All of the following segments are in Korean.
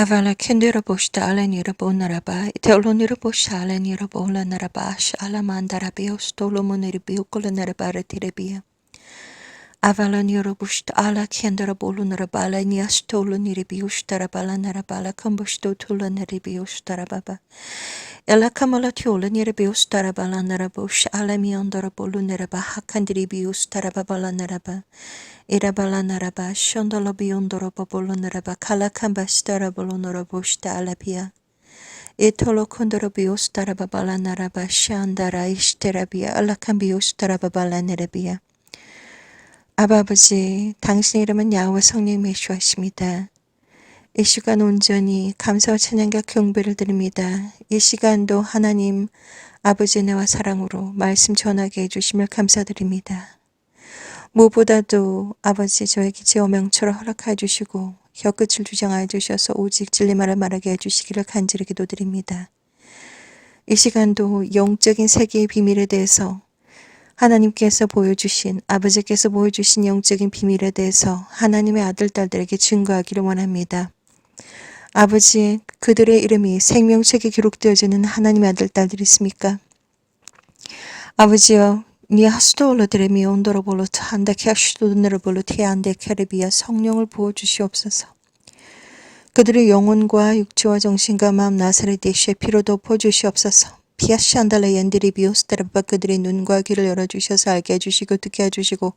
Avala kendirabosh talenirabonaraba, teolonirabosh talenirabolanaraba, shalamandarabios bia. avalanyoro gustala kendra bolunra bala niastolo niribiustara bala narabala kambastotula niribiustara baba. Ela kamalatiola niribiustara bala narabush alamiandara bolunra baha kandiribiustara bala naraba. Irabala naraba şondala biyondara bolunra bakala kambastara bolunra bushta alapia. etolo kondoro bios taraba bala naraba shandara ishtera bia alakan bios taraba bala nerabia. 아버지, 당신 이름은 야훼 성령 메시아십니다. 이 시간 온전히 감사와 찬양과 경배를 드립니다. 이 시간도 하나님 아버지 은혜와 사랑으로 말씀 전하게 해주심을 감사드립니다. 무엇보다도 아버지 저에게 제 어명처럼 허락하여 주시고 혀끝을 주장하여 주셔서 오직 진리말을 말하게 해주시기를 간절히 기도드립니다. 이 시간도 영적인 세계의 비밀에 대해서 하나님께서 보여주신 아버지께서 보여주신 영적인 비밀에 대해서 하나님의 아들 딸들에게 증거하기를 원합니다. 아버지 그들의 이름이 생명책에 기록되어지는 하나님의 아들 딸들이 있습니까? 아버지여 니 하스도올로 드레미 온도로 볼로 한다 캐슈도느로볼로 티안데 캐리비아 성령을 부어주시옵소서. 그들의 영혼과 육체와 정신과 마음 나사렛 예수의 피로 덮어주시옵소서. 피아시안달라 얀드리비오스타라바 그들의 눈과 귀를 열어주셔서 알게 해주시고 듣게 해주시고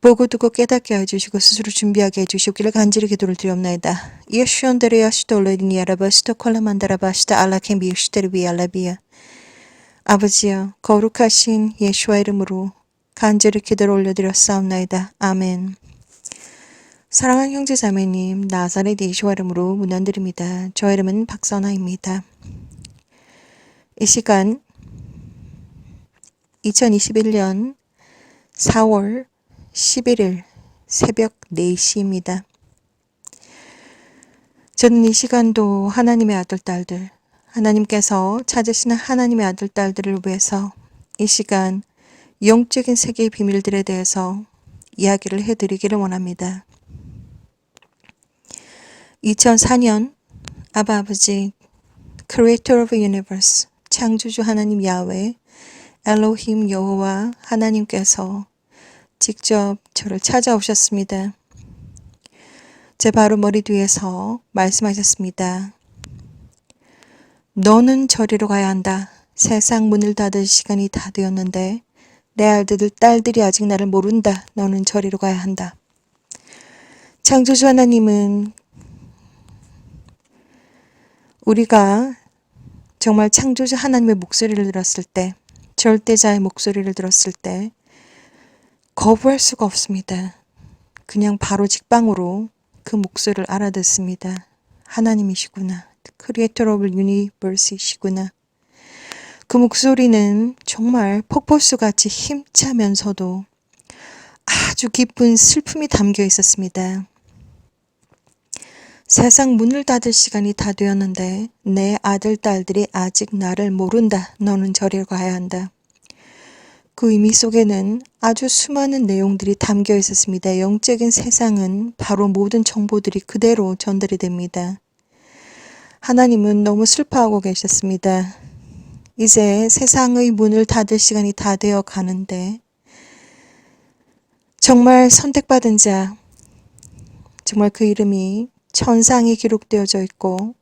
보고 듣고 깨닫게 해주시고 스스로 준비하게 해주시기를 간절히 기도를 드리옵나이다. 예슈온데레야시돌레리니 아라바 스토콜라만다라바시다 알라켄비우시테르비 알라비아 아버지여 거룩하신 예수와 이름으로 간절히 기도를 올려드렸사옵나이다. 아멘 사랑하는 형제 자매님 나사렛 예수와 이름으로 문안드립니다. 저 이름은 박선아입니다. 이 시간 2021년 4월 11일 새벽 4시입니다. 저는 이 시간도 하나님의 아들, 딸들, 하나님께서 찾으시는 하나님의 아들, 딸들을 위해서 이 시간 영적인 세계의 비밀들에 대해서 이야기를 해드리기를 원합니다. 2004년 아바 아버지 Creator of Universe 창조주 하나님 야외 엘로힘 여호와 하나님께서 직접 저를 찾아오셨습니다. 제 바로 머리 뒤에서 말씀하셨습니다. 너는 저리로 가야 한다. 세상 문을 닫을 시간이 다 되었는데 내 아들들 딸들이 아직 나를 모른다. 너는 저리로 가야 한다. 창조주 하나님은 우리가 정말 창조주 하나님의 목소리를 들었을 때, 절대자의 목소리를 들었을 때, 거부할 수가 없습니다. 그냥 바로 직방으로 그 목소리를 알아듣습니다. 하나님이시구나. 크리에이터 오브 유니버스이시구나. 그 목소리는 정말 폭포수 같이 힘차면서도 아주 깊은 슬픔이 담겨 있었습니다. 세상 문을 닫을 시간이 다 되었는데 내 아들, 딸들이 아직 나를 모른다. 너는 저리로 가야 한다. 그 의미 속에는 아주 수많은 내용들이 담겨 있었습니다. 영적인 세상은 바로 모든 정보들이 그대로 전달이 됩니다. 하나님은 너무 슬퍼하고 계셨습니다. 이제 세상의 문을 닫을 시간이 다 되어 가는데 정말 선택받은 자, 정말 그 이름이 천상에 기록되어져 있고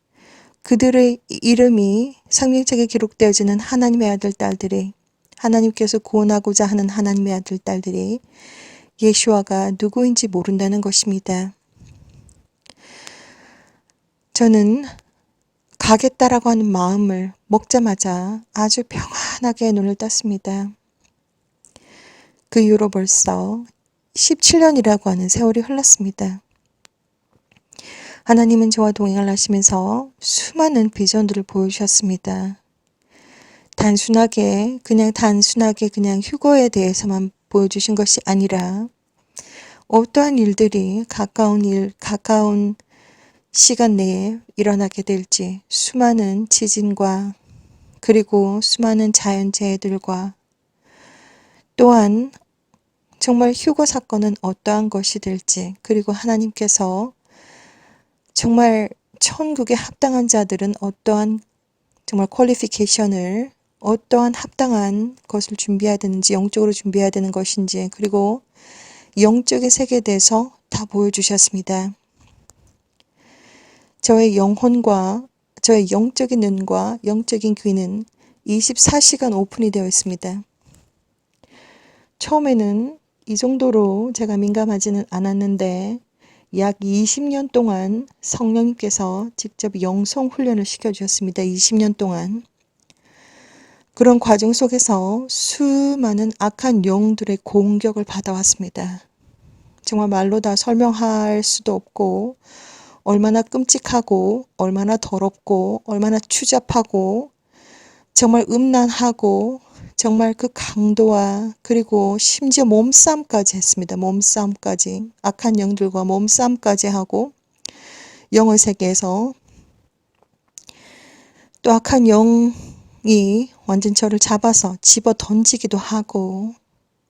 그들의 이름이 성경책에 기록되어지는 하나님의 아들 딸들이 하나님께서 구원하고자 하는 하나님의 아들 딸들이 예수와가 누구인지 모른다는 것입니다. 저는 가겠다라고 하는 마음을 먹자마자 아주 평안하게 눈을 떴습니다. 그 이후로 벌써 17년이라고 하는 세월이 흘렀습니다. 하나님은 저와 동행을 하시면서 수많은 비전들을 보여주셨습니다. 단순하게, 그냥 단순하게 그냥 휴거에 대해서만 보여주신 것이 아니라 어떠한 일들이 가까운 일, 가까운 시간 내에 일어나게 될지 수많은 지진과 그리고 수많은 자연재해들과 또한 정말 휴거 사건은 어떠한 것이 될지 그리고 하나님께서 정말 천국에 합당한 자들은 어떠한 정말 퀄리피케이션을 어떠한 합당한 것을 준비해야 되는지 영적으로 준비해야 되는 것인지 그리고 영적인 세계에 대해서 다 보여주셨습니다. 저의 영혼과 저의 영적인 눈과 영적인 귀는 24시간 오픈이 되어 있습니다. 처음에는 이 정도로 제가 민감하지는 않았는데 약 20년 동안 성령님께서 직접 영성 훈련을 시켜주셨습니다. 20년 동안. 그런 과정 속에서 수많은 악한 영들의 공격을 받아왔습니다. 정말 말로 다 설명할 수도 없고, 얼마나 끔찍하고, 얼마나 더럽고, 얼마나 추잡하고, 정말 음란하고, 정말 그 강도와 그리고 심지어 몸싸움까지 했습니다. 몸싸움까지. 악한 영들과 몸싸움까지 하고, 영의 세계에서 또 악한 영이 완전 저를 잡아서 집어 던지기도 하고,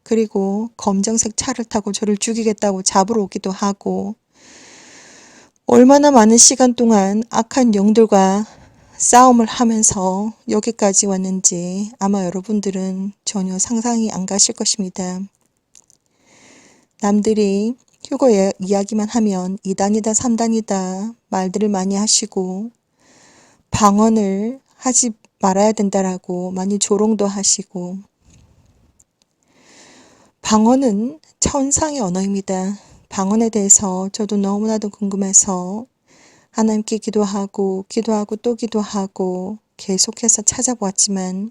그리고 검정색 차를 타고 저를 죽이겠다고 잡으러 오기도 하고, 얼마나 많은 시간 동안 악한 영들과 싸움을 하면서 여기까지 왔는지 아마 여러분들은 전혀 상상이 안 가실 것입니다. 남들이 휴거 이야기만 하면 2단이다, 3단이다 말들을 많이 하시고 방언을 하지 말아야 된다라고 많이 조롱도 하시고 방언은 천상의 언어입니다. 방언에 대해서 저도 너무나도 궁금해서 하나님께 기도하고 기도하고 또 기도하고 계속해서 찾아보았지만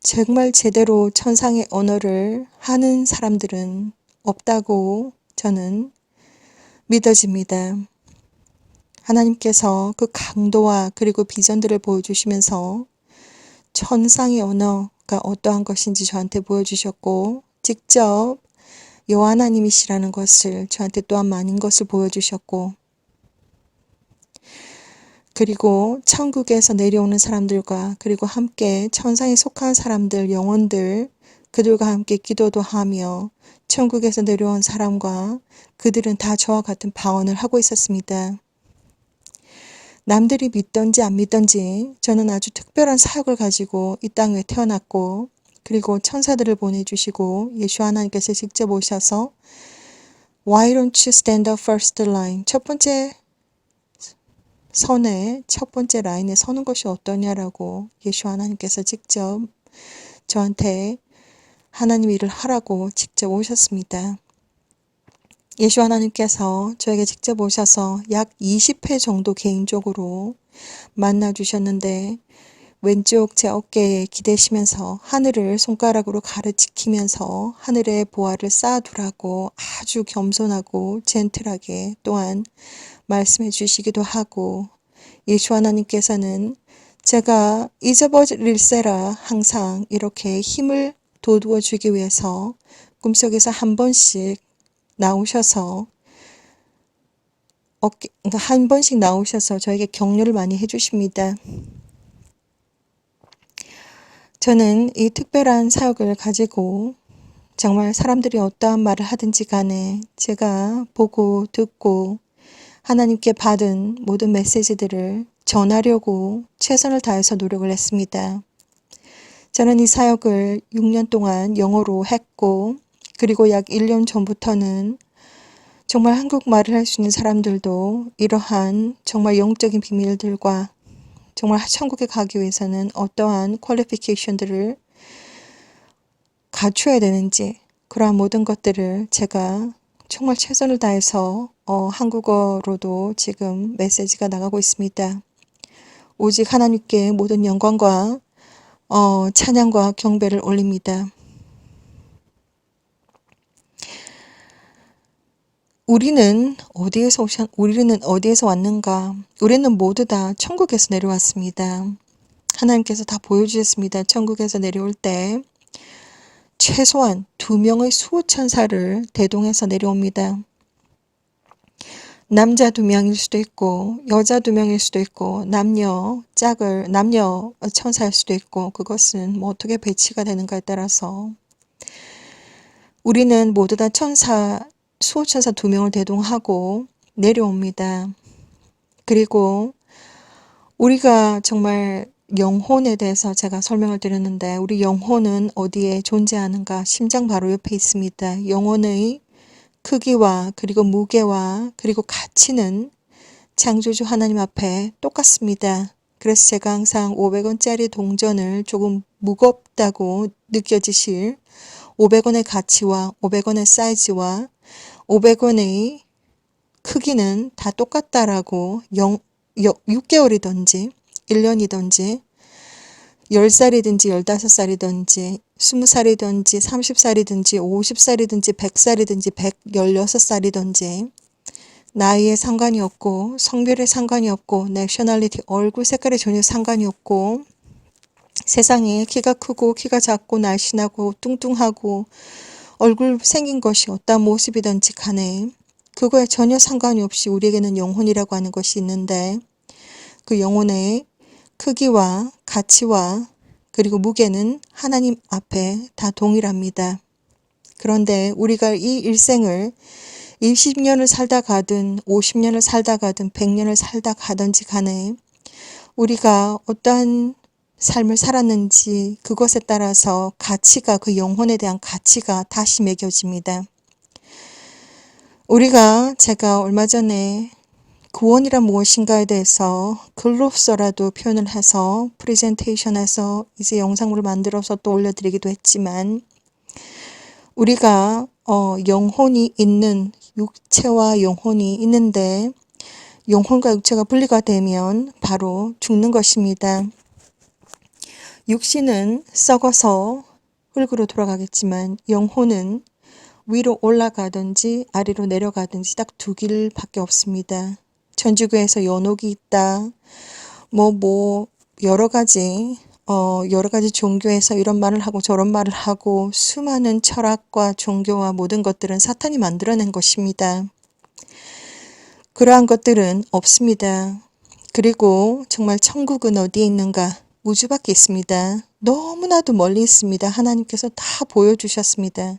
정말 제대로 천상의 언어를 하는 사람들은 없다고 저는 믿어집니다. 하나님께서 그 강도와 그리고 비전들을 보여주시면서 천상의 언어가 어떠한 것인지 저한테 보여주셨고 직접 여호와 하나님이시라는 것을 저한테 또한 많은 것을 보여주셨고 그리고 천국에서 내려오는 사람들과 그리고 함께 천상에 속한 사람들, 영혼들, 그들과 함께 기도도 하며 천국에서 내려온 사람과 그들은 다 저와 같은 방언을 하고 있었습니다. 남들이 믿던지 안 믿던지 저는 아주 특별한 사역을 가지고 이 땅에 태어났고 그리고 천사들을 보내주시고 예수 하나님께서 직접 오셔서 Why don't you stand up first line? 첫 번째 선에 첫 번째 라인에 서는 것이 어떠냐라고 예수 하나님께서 직접 저한테 하나님 일을 하라고 직접 오셨습니다. 예수 하나님께서 저에게 직접 오셔서 약 20회 정도 개인적으로 만나 주셨는데 왼쪽 제 어깨에 기대시면서 하늘을 손가락으로 가르치면서 하늘의 보화를 쌓아두라고 아주 겸손하고 젠틀하게 또한 말씀해 주시기도 하고 예수 하나님께서는 제가 잊어버릴세라 항상 이렇게 힘을 돋워 주기 위해서 꿈속에서 한 번씩 나오셔서 어깨, 그러니까 한 번씩 나오셔서 저에게 격려를 많이 해주십니다. 저는 이 특별한 사역을 가지고 정말 사람들이 어떠한 말을 하든지 간에 제가 보고 듣고 하나님께 받은 모든 메시지들을 전하려고 최선을 다해서 노력을 했습니다. 저는 이 사역을 6년 동안 영어로 했고, 그리고 약 1년 전부터는 정말 한국말을 할 수 있는 사람들도 이러한 정말 영적인 비밀들과 정말 천국에 가기 위해서는 어떠한 퀄리피케이션들을 갖춰야 되는지 그러한 모든 것들을 제가 정말 최선을 다해서 어, 한국어로도 지금 메시지가 나가고 있습니다. 오직 하나님께 모든 영광과 어, 찬양과 경배를 올립니다. 우리는 어디에서 오셨, 우리는 어디에서 왔는가? 우리는 모두 다 천국에서 내려왔습니다. 하나님께서 다 보여주셨습니다. 천국에서 내려올 때 최소한 두 명의 수호천사를 대동해서 내려옵니다. 남자 두 명일 수도 있고 여자 두 명일 수도 있고 남녀 짝을 남녀 천사일 수도 있고 그것은 뭐 어떻게 배치가 되는가에 따라서 우리는 모두 다 천사 수호천사 두 명을 대동하고 내려옵니다. 그리고 우리가 정말 영혼에 대해서 제가 설명을 드렸는데 우리 영혼은 어디에 존재하는가? 심장 바로 옆에 있습니다. 영혼의 크기와 그리고 무게와 그리고 가치는 창조주 하나님 앞에 똑같습니다. 그래서 제가 항상 500원짜리 동전을 조금 무겁다고 느껴지실 500원의 가치와 500원의 사이즈와 500원의 크기는 다 똑같다라고 0, 6개월이든지 1년이든지 10살이든지 15살이든지 20살이든지 30살이든지 50살이든지 100살이든지 116살이든지 나이에 상관이 없고 성별에 상관이 없고 내셔널리티 얼굴 색깔에 전혀 상관이 없고 세상에 키가 크고 키가 작고 날씬하고 뚱뚱하고 얼굴 생긴 것이 어떤 모습이든지 간에 그거에 전혀 상관이 없이 우리에게는 영혼이라고 하는 것이 있는데 그 영혼의 크기와 가치와 그리고 무게는 하나님 앞에 다 동일합니다. 그런데 우리가 이 일생을 20년을 살다 가든 50년을 살다 가든 100년을 살다 가든지 간에 우리가 어떠한 삶을 살았는지 그것에 따라서 가치가 그 영혼에 대한 가치가 다시 매겨집니다. 우리가 제가 얼마 전에 구원이란 무엇인가에 대해서 글로서라도 표현을 해서 프레젠테이션에서 이제 영상물을 만들어서 또 올려드리기도 했지만 우리가 어, 영혼이 있는 육체와 영혼이 있는데 영혼과 육체가 분리가 되면 바로 죽는 것입니다. 육신은 썩어서 흙으로 돌아가겠지만 영혼은 위로 올라가든지 아래로 내려가든지 딱 두 길밖에 없습니다. 천주교에서 연옥이 있다. 뭐, 뭐, 여러 가지, 어, 여러 가지 종교에서 이런 말을 하고 저런 말을 하고 수많은 철학과 종교와 모든 것들은 사탄이 만들어낸 것입니다. 그러한 것들은 없습니다. 그리고 정말 천국은 어디에 있는가? 우주 밖에 있습니다. 너무나도 멀리 있습니다. 하나님께서 다 보여주셨습니다.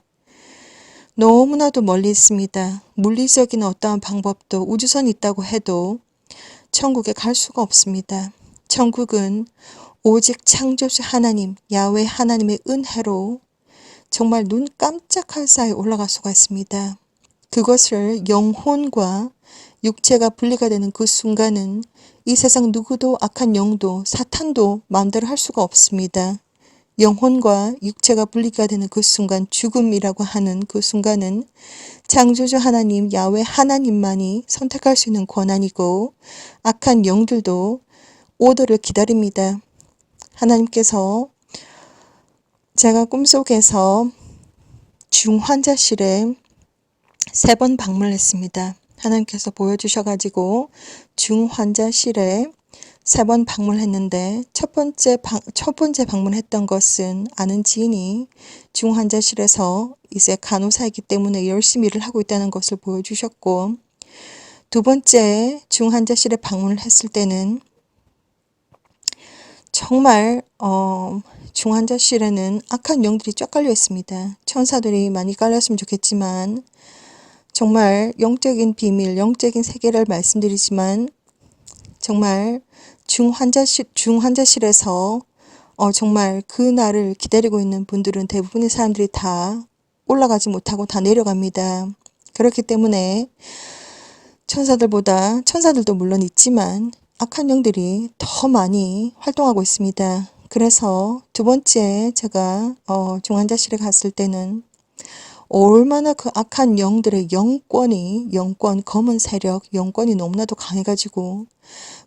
너무나도 멀리 있습니다. 물리적인 어떠한 방법도 우주선이 있다고 해도 천국에 갈 수가 없습니다. 천국은 오직 창조주 하나님, 야외 하나님의 은혜로 정말 눈 깜짝할 사이 올라갈 수가 있습니다. 그것을 영혼과 육체가 분리가 되는 그 순간은 이 세상 누구도 악한 영도 사탄도 마음대로 할 수가 없습니다. 영혼과 육체가 분리가 되는 그 순간 죽음이라고 하는 그 순간은 창조주 하나님 야외 하나님만이 선택할 수 있는 권한이고 악한 영들도 오더를 기다립니다. 하나님께서 제가 꿈속에서 중환자실에 세 번 방문했습니다. 하나님께서 보여주셔가지고 중환자실에 세 번 방문했는데 첫 번째 방, 첫 번째 방문했던 것은 아는 지인이 중환자실에서 이제 간호사이기 때문에 열심히 일을 하고 있다는 것을 보여주셨고 두 번째 중환자실에 방문을 했을 때는 정말 어, 중환자실에는 악한 영들이 쫙 깔려 있습니다. 천사들이 많이 깔렸으면 좋겠지만 정말 영적인 비밀, 영적인 세계를 말씀드리지만 정말 중환자실, 중환자실에서 어, 정말 그 날을 기다리고 있는 분들은 대부분의 사람들이 다 올라가지 못하고 다 내려갑니다. 그렇기 때문에 천사들보다 천사들도 물론 있지만 악한 영들이 더 많이 활동하고 있습니다. 그래서 두 번째 제가 어, 중환자실에 갔을 때는 얼마나 그 악한 영들의 영권이 영권 검은 세력 영권이 너무나도 강해가지고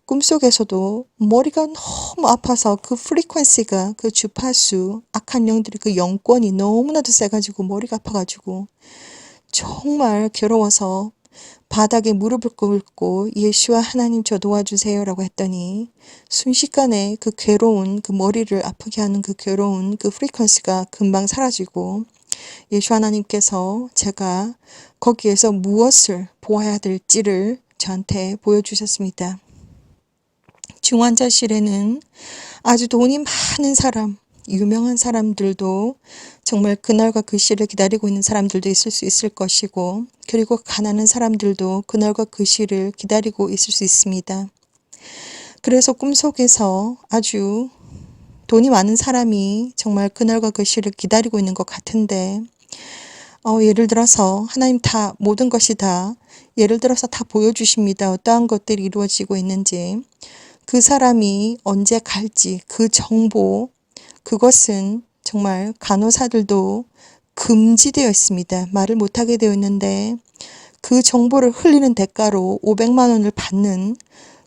꿈속에서도 머리가 너무 아파서 그 프리퀀시가 그 주파수 악한 영들이 그 영권이 너무나도 세가지고 머리가 아파가지고 정말 괴로워서 바닥에 무릎을 꿇고 예수와 하나님 저 도와주세요 라고 했더니 순식간에 그 괴로운 그 머리를 아프게 하는 그 괴로운 그 프리퀀시가 금방 사라지고 예수 하나님께서 제가 거기에서 무엇을 보아야 될지를 저한테 보여주셨습니다. 중환자실에는 아주 돈이 많은 사람, 유명한 사람들도 정말 그날과 그 시를 기다리고 있는 사람들도 있을 수 있을 것이고 그리고 가난한 사람들도 그날과 그 시를 기다리고 있을 수 있습니다. 그래서 꿈속에서 아주 돈이 많은 사람이 정말 그날과 그 시를 기다리고 있는 것 같은데 어, 예를 들어서 하나님 다 모든 것이 다 예를 들어서 다 보여주십니다. 어떠한 것들이 이루어지고 있는지 그 사람이 언제 갈지 그 정보 그것은 정말 간호사들도 금지되어 있습니다. 말을 못하게 되어 있는데 그 정보를 흘리는 대가로 500만 원을 받는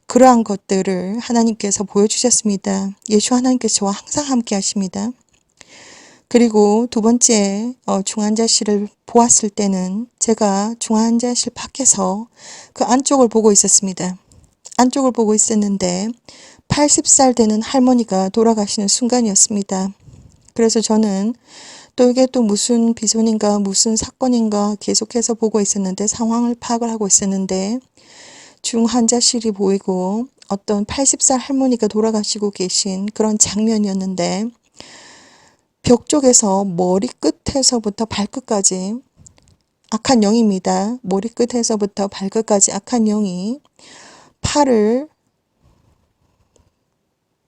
그러한 것들을 하나님께서 보여주셨습니다. 예수 하나님께서 저와 항상 함께 하십니다. 그리고 두 번째 어, 중환자실을 보았을 때는 제가 중환자실 밖에서 그 안쪽을 보고 있었습니다. 안쪽을 보고 있었는데 80살 되는 할머니가 돌아가시는 순간이었습니다. 그래서 저는 또 이게 또 무슨 비손인가 무슨 사건인가 계속해서 보고 있었는데 상황을 파악을 하고 있었는데 중환자실이 보이고 어떤 80살 할머니가 돌아가시고 계신 그런 장면이었는데 벽 쪽에서 머리 끝에서부터 발끝까지 악한 영입니다. 머리 끝에서부터 발끝까지 악한 영이 팔을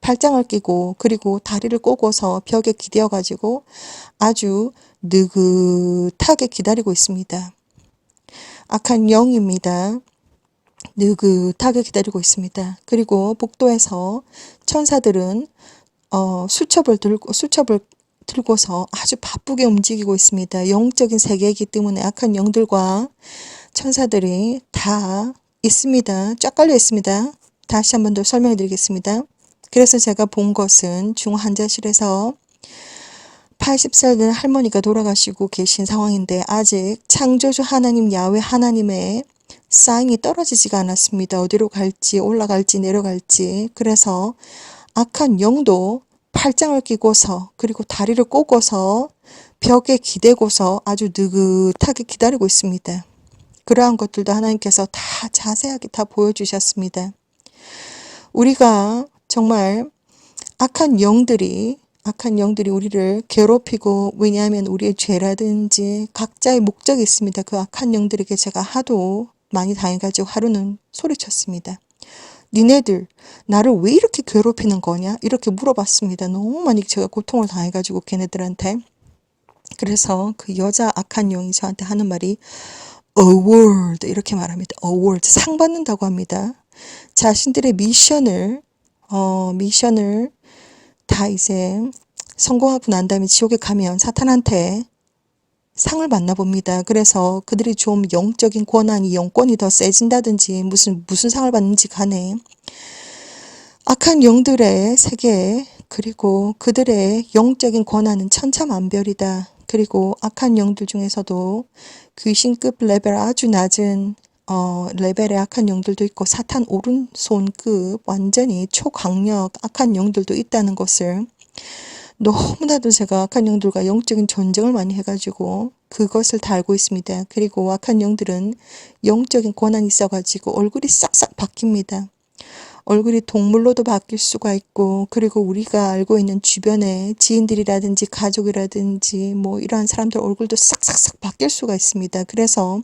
팔짱을 끼고 그리고 다리를 꼬고서 벽에 기대어 가지고 아주 느긋하게 기다리고 있습니다. 악한 영입니다. 느긋하게 기다리고 있습니다. 그리고 복도에서 천사들은 어, 수첩을 들고 수첩을 들고서 아주 바쁘게 움직이고 있습니다. 영적인 세계이기 때문에 악한 영들과 천사들이 다 있습니다. 쫙 깔려 있습니다. 다시 한 번 더 설명해 드리겠습니다. 그래서 제가 본 것은 중환자실에서 80살 된 할머니가 돌아가시고 계신 상황인데 아직 창조주 하나님 야외 하나님의 사인이 떨어지지가 않았습니다. 어디로 갈지 올라갈지 내려갈지 그래서 악한 영도 팔짱을 끼고서 그리고 다리를 꼬고서 벽에 기대고서 아주 느긋하게 기다리고 있습니다. 그러한 것들도 하나님께서 다 자세하게 다 보여주셨습니다. 우리가 정말 악한 영들이 악한 영들이 우리를 괴롭히고 왜냐하면 우리의 죄라든지 각자의 목적이 있습니다. 그 악한 영들에게 제가 하도 많이 당해가지고 하루는 소리쳤습니다. 니네들 나를 왜 이렇게 괴롭히는 거냐 이렇게 물어봤습니다. 너무 많이 제가 고통을 당해가지고 걔네들한테 그래서 그 여자 악한 영이 저한테 하는 말이 award 이렇게 말합니다. award 상 받는다고 합니다. 자신들의 미션을 어, 미션을 다 이제 성공하고 난 다음에 지옥에 가면 사탄한테 상을 받나 봅니다. 그래서 그들이 좀 영적인 권한이 영권이 더 세진다든지 무슨 무슨 상을 받는지 간에 악한 영들의 세계 그리고 그들의 영적인 권한은 천차만별이다. 그리고 악한 영들 중에서도 귀신급 레벨 아주 낮은 어, 레벨의 악한 영들도 있고 사탄 오른손급 완전히 초강력 악한 영들도 있다는 것을 너무나도 제가 악한 영들과 영적인 전쟁을 많이 해가지고 그것을 다 알고 있습니다. 그리고 악한 영들은 영적인 권한이 있어가지고 얼굴이 싹싹 바뀝니다. 얼굴이 동물로도 바뀔 수가 있고 그리고 우리가 알고 있는 주변의 지인들이라든지 가족이라든지 뭐 이러한 사람들 얼굴도 싹싹싹 바뀔 수가 있습니다. 그래서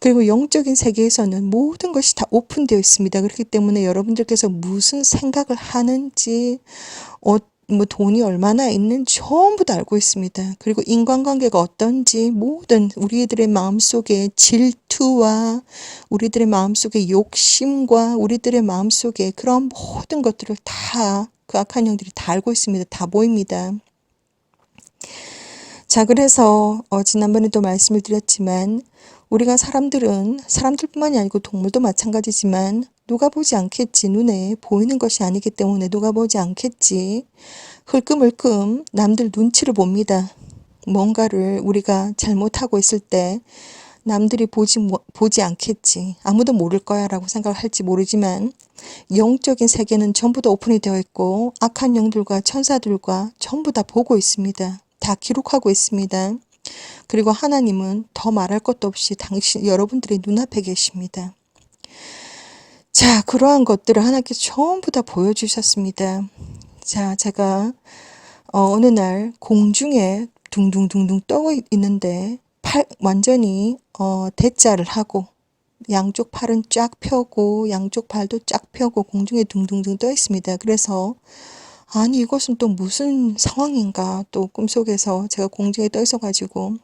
그리고 영적인 세계에서는 모든 것이 다 오픈되어 있습니다. 그렇기 때문에 여러분들께서 무슨 생각을 하는지, 어, 뭐 돈이 얼마나 있는지 전부 다 알고 있습니다. 그리고 인간관계가 어떤지 모든 우리들의 마음속에 질투와 우리들의 마음속에 욕심과 우리들의 마음속에 그런 모든 것들을 다 그 악한 영들이 다 알고 있습니다. 다 보입니다. 자, 그래서 어, 지난번에도 말씀을 드렸지만 우리가 사람들은 사람들뿐만이 아니고 동물도 마찬가지지만 누가 보지 않겠지 눈에 보이는 것이 아니기 때문에 누가 보지 않겠지 흘끔흘끔 남들 눈치를 봅니다. 뭔가를 우리가 잘못하고 있을 때 남들이 보지 보지 않겠지 아무도 모를 거야 라고 생각을 할지 모르지만 영적인 세계는 전부 다 오픈이 되어 있고 악한 영들과 천사들과 전부 다 보고 있습니다. 다 기록하고 있습니다. 그리고 하나님은 더 말할 것도 없이 당신 여러분들의 눈앞에 계십니다. 자, 그러한 것들을 하나님께서 전부 다 보여주셨습니다. 자, 제가 어, 어느 날 공중에 둥둥둥둥 떠 있는데 팔 완전히 어 대자를 하고 양쪽 팔은 쫙 펴고 양쪽 발도 쫙 펴고 공중에 둥둥둥 떠 있습니다. 그래서 아니 이것은 또 무슨 상황인가? 또 꿈속에서 제가 공중에 떠 있어 가지고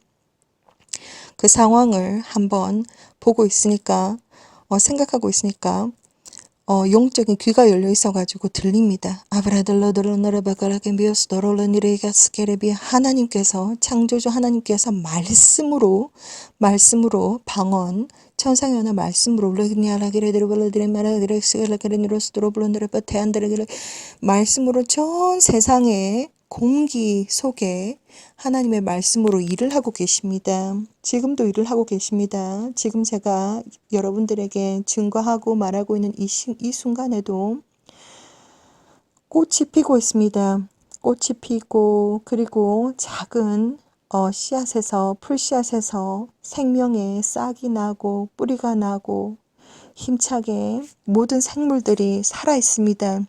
그 상황을 한번 보고 있으니까 어, 생각하고 있으니까 어, 영적인 귀가 열려 있어가지고 들립니다. 아브라들러들러너르바가라게 비오스더롤러니레가스케레비 하나님께서 창조주 하나님께서 말씀으로 말씀으로 방언 천상연의 말씀으로 말씀으로 전 세상의 공기 속에 하나님의 말씀으로 일을 하고 계십니다. 지금도 일을 하고 계십니다. 지금 제가 여러분들에게 증거하고 말하고 있는 이, 시, 이 순간에도 꽃이 피고 있습니다. 꽃이 피고 그리고 작은 어, 씨앗에서 풀씨앗에서 생명의 싹이 나고 뿌리가 나고 힘차게 모든 생물들이 살아 있습니다.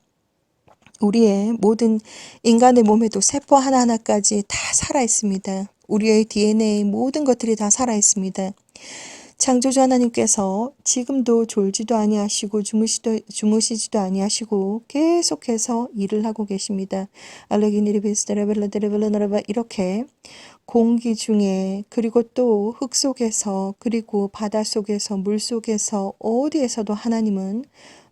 우리의 모든 인간의 몸에도 세포 하나하나까지 다 살아 있습니다. 우리의 DNA 모든 것들이 다 살아 있습니다. 창조주 하나님께서 지금도 졸지도 아니하시고 주무시도, 주무시지도 아니하시고 계속해서 일을 하고 계십니다. 이렇게 공기 중에 그리고 또 흙 속에서 그리고 바다 속에서 물 속에서 어디에서도 하나님은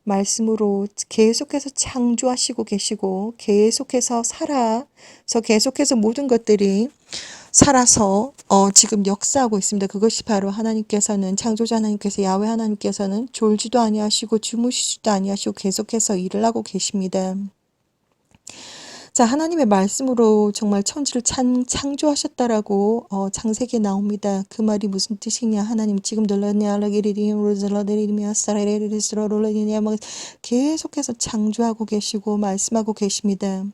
말씀으로 계속해서 창조하시고 계시고 계속해서 살아서 계속해서 모든 것들이 살아서 어, 지금 역사하고 있습니다. 그것이 바로 하나님께서는 창조자 하나님께서 야외 하나님께서는 졸지도 아니하시고 주무시지도 아니하시고 계속해서 일을 하고 계십니다. 자, 하나님의 말씀으로 정말 천지를 창, 창조하셨다라고 어, 창세기에 나옵니다. 그 말이 무슨 뜻이냐? 하나님 지금 계속해서 창조하고 계시고 말씀하고 계십니다.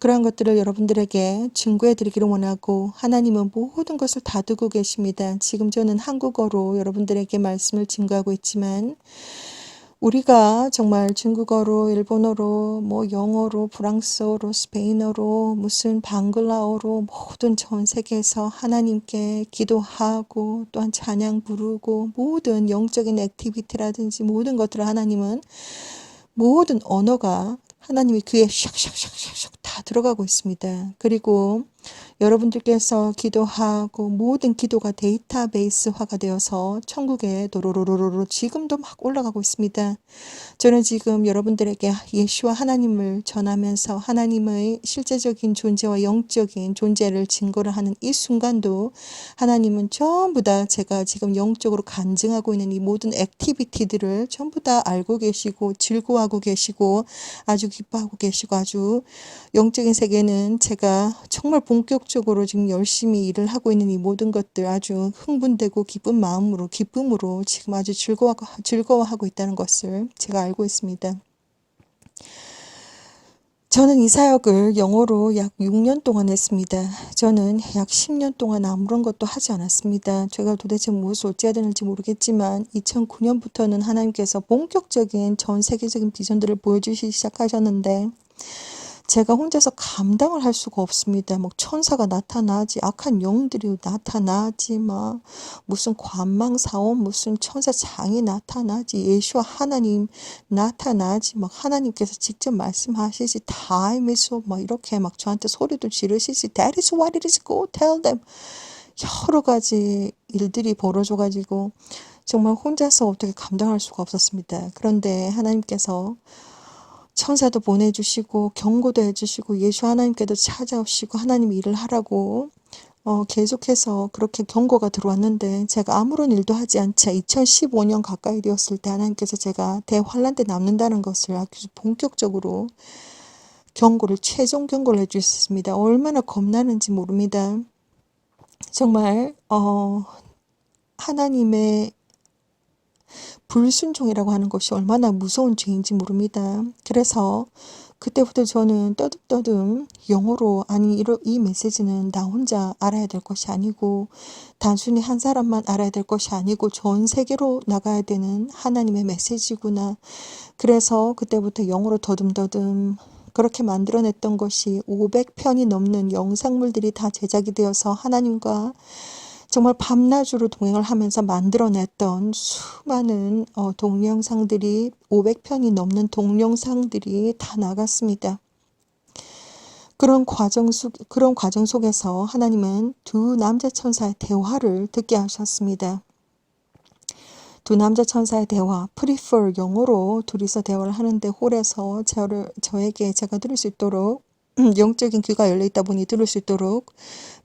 그러한 것들을 여러분들에게 증거해 드리기를 원하고 하나님은 모든 것을 다 두고 계십니다. 지금 저는 한국어로 여러분들에게 말씀을 증거하고 있지만 우리가 정말 중국어로, 일본어로, 뭐 영어로, 프랑스어로, 스페인어로, 무슨 방글라어로 모든 전 세계에서 하나님께 기도하고 또한 찬양 부르고 모든 영적인 액티비티라든지 모든 것들을 하나님은 모든 언어가 하나님의 귀에 샥샥샥샥 다 들어가고 있습니다. 그리고 여러분들께서 기도하고 모든 기도가 데이터베이스화가 되어서 천국에 도로로로로 지금도 막 올라가고 있습니다. 저는 지금 여러분들에게 예수와 하나님을 전하면서 하나님의 실제적인 존재와 영적인 존재를 증거를 하는 이 순간도 하나님은 전부 다 제가 지금 영적으로 간증하고 있는 이 모든 액티비티들을 전부 다 알고 계시고 즐거워하고 계시고 아주 기뻐하고 계시고 아주 영적인 세계는 제가 정말 본격적으로 지금 열심히 일을 하고 있는 이 모든 것들 아주 흥분되고 기쁜 마음으로 기쁨으로 지금 아주 즐거워 즐거워하고 있다는 것을 제가 알고 있습니다. 저는 이 사역을 영어로 약 6년 동안 했습니다. 저는 약 10년 동안 아무런 것도 하지 않았습니다. 제가 도대체 무엇을 어찌해야 되는지 모르겠지만 2009년부터는 하나님께서 본격적인 전 세계적인 비전들을 보여주시기 시작하셨는데 제가 혼자서 감당을 할 수가 없습니다. 뭐 천사가 나타나지, 악한 영들이 나타나지, 막 무슨 관망사원, 무슨 천사 장이 나타나지, 예수와 하나님 나타나지, 막 하나님께서 직접 말씀하시지, 타임에서 막 이렇게 막 저한테 소리도 지르시지, That is what it is, go tell them. 여러 가지 일들이 벌어져 가지고 정말 혼자서 어떻게 감당할 수가 없었습니다. 그런데 하나님께서 천사도 보내주시고 경고도 해주시고 예수 하나님께도 찾아오시고 하나님 일을 하라고 어, 계속해서 그렇게 경고가 들어왔는데 제가 아무런 일도 하지 않자 2015년 가까이 되었을 때 하나님께서 제가 대환란 때 남는다는 것을 아주 본격적으로 경고를 최종 경고를 해주셨습니다. 얼마나 겁나는지 모릅니다. 정말 어, 하나님의 불순종이라고 하는 것이 얼마나 무서운 죄인지 모릅니다. 그래서 그때부터 저는 떠듬떠듬 영어로 아니 이 메시지는 나 혼자 알아야 될 것이 아니고 단순히 한 사람만 알아야 될 것이 아니고 전 세계로 나가야 되는 하나님의 메시지구나. 그래서 그때부터 영어로 더듬더듬 그렇게 만들어냈던 것이 500편이 넘는 영상물들이 다 제작이 되어서 하나님과 정말 밤낮으로 동행을 하면서 만들어냈던 수많은 어, 동영상들이 500편이 넘는 동영상들이 다 나갔습니다. 그런 과정 속 그런 과정 속에서 하나님은 두 남자 천사의 대화를 듣게 하셨습니다. 두 남자 천사의 대화, prefer 영어로 둘이서 대화를 하는데 홀에서 저를 저에게 제가 들을 수 있도록 영적인 귀가 열려 있다 보니 들을 수 있도록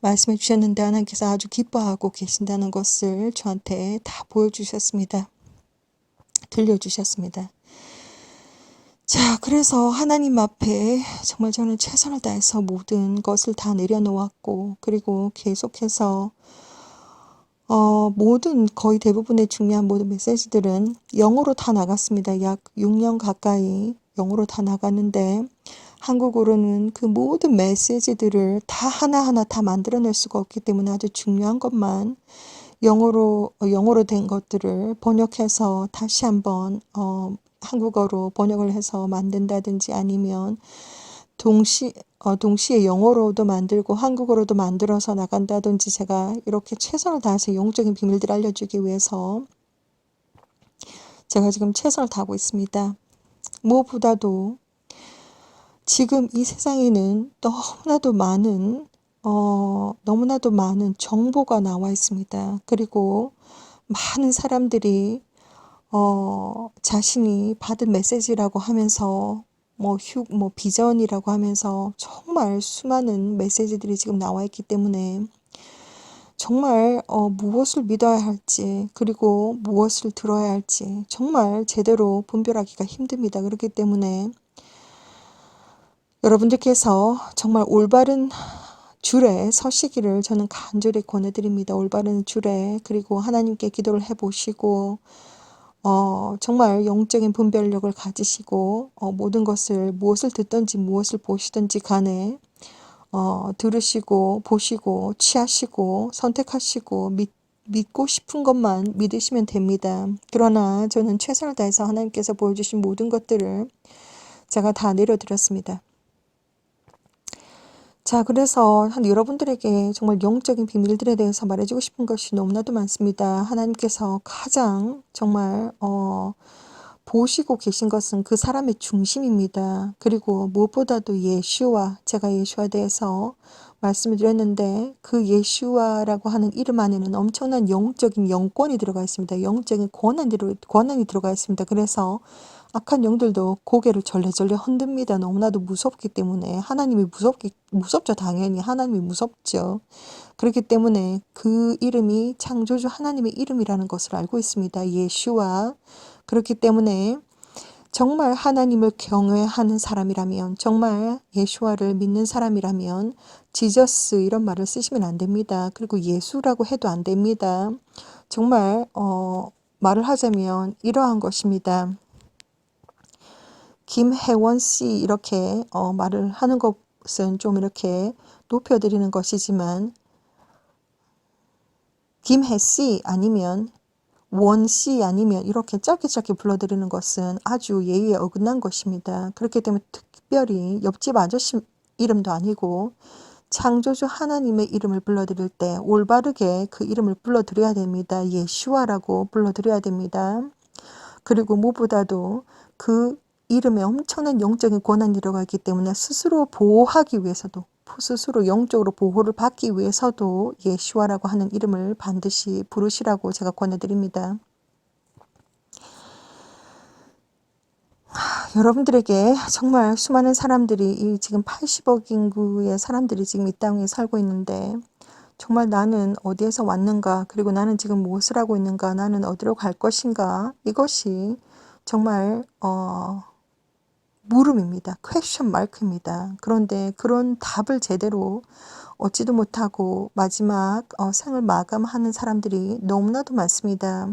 말씀해 주셨는데 하나님께서 아주 기뻐하고 계신다는 것을 저한테 다 보여주셨습니다. 들려주셨습니다. 자, 그래서 하나님 앞에 정말 저는 최선을 다해서 모든 것을 다 내려놓았고, 그리고 계속해서, 어, 모든, 거의 대부분의 중요한 모든 메시지들은 영어로 다 나갔습니다. 약 6년 가까이 영어로 다 나갔는데, 한국어로는 그 모든 메시지들을 다 하나하나 다 만들어낼 수가 없기 때문에 아주 중요한 것만 영어로, 어, 영어로 된 것들을 번역해서 다시 한번, 어, 한국어로 번역을 해서 만든다든지 아니면 동시, 어, 동시에 영어로도 만들고 한국어로도 만들어서 나간다든지 제가 이렇게 최선을 다해서 영적인 비밀들을 알려주기 위해서 제가 지금 최선을 다하고 있습니다. 무엇보다도 지금 이 세상에는 너무나도 많은 어, 너무나도 많은 정보가 나와 있습니다. 그리고 많은 사람들이 어, 자신이 받은 메시지라고 하면서 뭐 휴, 뭐 비전이라고 하면서 정말 수많은 메시지들이 지금 나와 있기 때문에 정말 어, 무엇을 믿어야 할지 그리고 무엇을 들어야 할지 정말 제대로 분별하기가 힘듭니다. 그렇기 때문에 여러분들께서 정말 올바른 줄에 서시기를 저는 간절히 권해드립니다. 올바른 줄에 그리고 하나님께 기도를 해보시고 어, 정말 영적인 분별력을 가지시고 어, 모든 것을 무엇을 듣든지 무엇을 보시든지 간에 어, 들으시고 보시고 취하시고 선택하시고 믿, 믿고 싶은 것만 믿으시면 됩니다. 그러나 저는 최선을 다해서 하나님께서 보여주신 모든 것들을 제가 다 내려드렸습니다. 자, 그래서 한 여러분들에게 정말 영적인 비밀들에 대해서 말해주고 싶은 것이 너무나도 많습니다. 하나님께서 가장 정말 어, 보시고 계신 것은 그 사람의 중심입니다. 그리고 무엇보다도 예슈와 제가 예슈와 대해서 말씀을 드렸는데 그 예슈와라고 하는 이름 안에는 엄청난 영적인 영권이 들어가 있습니다. 영적인 권한이, 권한이 들어가 있습니다. 그래서 악한 영들도 고개를 절레절레 흔듭니다. 너무나도 무섭기 때문에 하나님이 무섭기 무섭죠. 당연히 하나님이 무섭죠. 그렇기 때문에 그 이름이 창조주 하나님의 이름이라는 것을 알고 있습니다. 예슈와 그렇기 때문에 정말 하나님을 경외하는 사람이라면 정말 예수와를 믿는 사람이라면 지저스 이런 말을 쓰시면 안 됩니다. 그리고 예수라고 해도 안 됩니다. 정말 어, 말을 하자면 이러한 것입니다. 김혜원 씨 이렇게 어, 말을 하는 것은 좀 이렇게 높여드리는 것이지만 김혜 씨 아니면 원씨 아니면 이렇게 짧게 짧게 불러드리는 것은 아주 예의에 어긋난 것입니다. 그렇기 때문에 특별히 옆집 아저씨 이름도 아니고 창조주 하나님의 이름을 불러드릴 때 올바르게 그 이름을 불러드려야 됩니다. 예슈아라고 불러드려야 됩니다. 그리고 무엇보다도 그 이름에 엄청난 영적인 권한이 들어가 있기 때문에 스스로 보호하기 위해서도 스스로 영적으로 보호를 받기 위해서도 예슈아라고 하는 이름을 반드시 부르시라고 제가 권해드립니다. 여러분들에게 정말 수많은 사람들이 이 지금 80억 인구의 사람들이 지금 이 땅에 살고 있는데 정말 나는 어디에서 왔는가 그리고 나는 지금 무엇을 하고 있는가 나는 어디로 갈 것인가 이것이 정말 어 물음입니다. 퀘션 마크입니다. 그런데 그런 답을 제대로 얻지도 못하고 마지막 어, 생을 마감하는 사람들이 너무나도 많습니다.